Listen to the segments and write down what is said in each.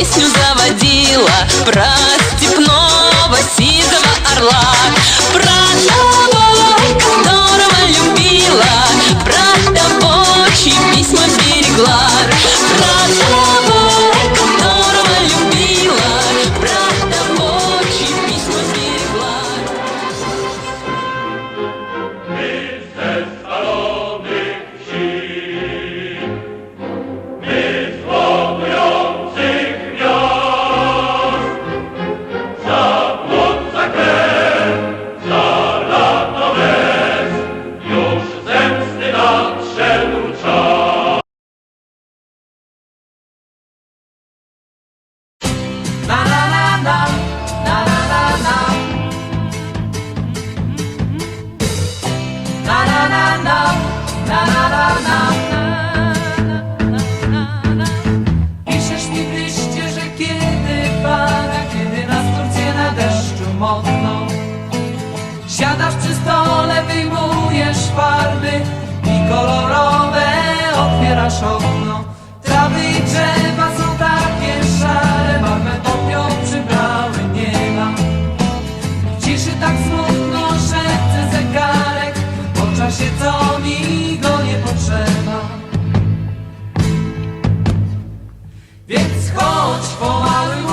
песню заводила про Siadasz przy stole, wyjmujesz farby i kolorowe otwierasz okno. Trawy i drzewa są takie szare, barwę popiół przybrały nieba. W ciszy tak smutno szepce zegarek, po czasie co mi go nie potrzeba. Więc chodź po małym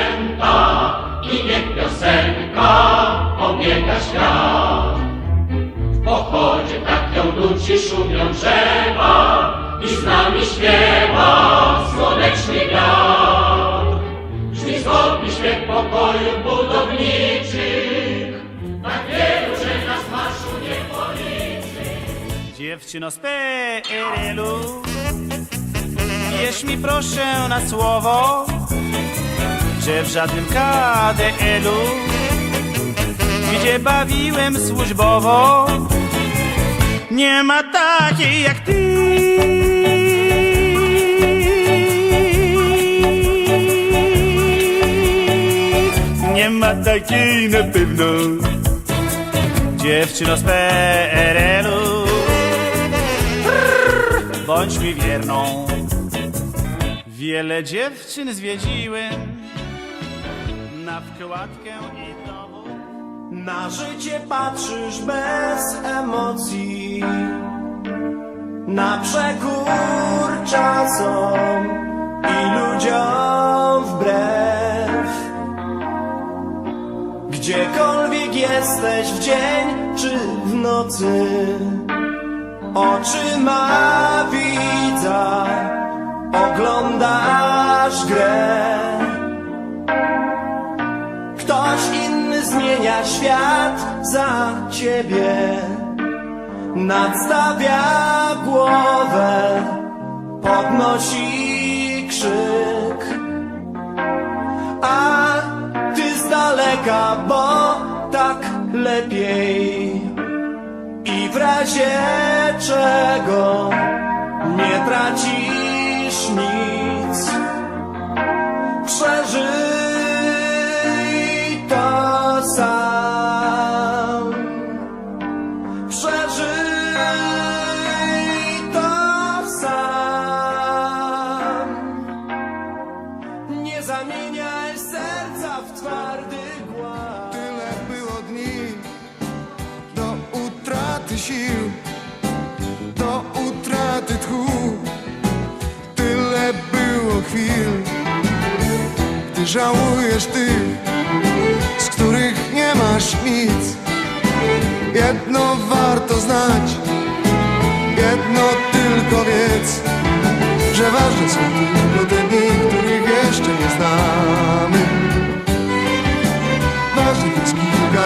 święta i niech piosenka pobiega świat. W pochodzie tak ją ludzi szumią drzewa i z nami śpiewa słoneczny wiatr. Brzmi zgodny śpiew pokoju budowniczych, tak wielu, że nas marszu nie policzy. Dziewczyno z PRL-u, wierz mi proszę na słowo, że w żadnym KDL-u Gdzie bawiłem służbowo Nie ma takiej jak ty. Nie ma takiej na pewno Dziewczyno z PRL-u Bądź mi wierną. Wiele dziewczyn zwiedziłem Na wkładkę i dowód Na życie patrzysz bez emocji. Na przekór czasom i ludziom wbrew. Gdziekolwiek jesteś w dzień czy w nocy Oczyma widza oglądasz grę zmienia świat za ciebie. Nadstawia głowę Podnosi krzyk. A ty z daleka, bo tak lepiej. I w razie czego Nie tracisz nic. Przeżyj zamieniaj serca w twardy głaz. Tyle było dni do utraty sił, do utraty tchu. Tyle było chwil, gdy żałujesz tych, z których nie masz nic. Jedno warto znać, jedno tylko wiedz, że ważne są tylko te ask you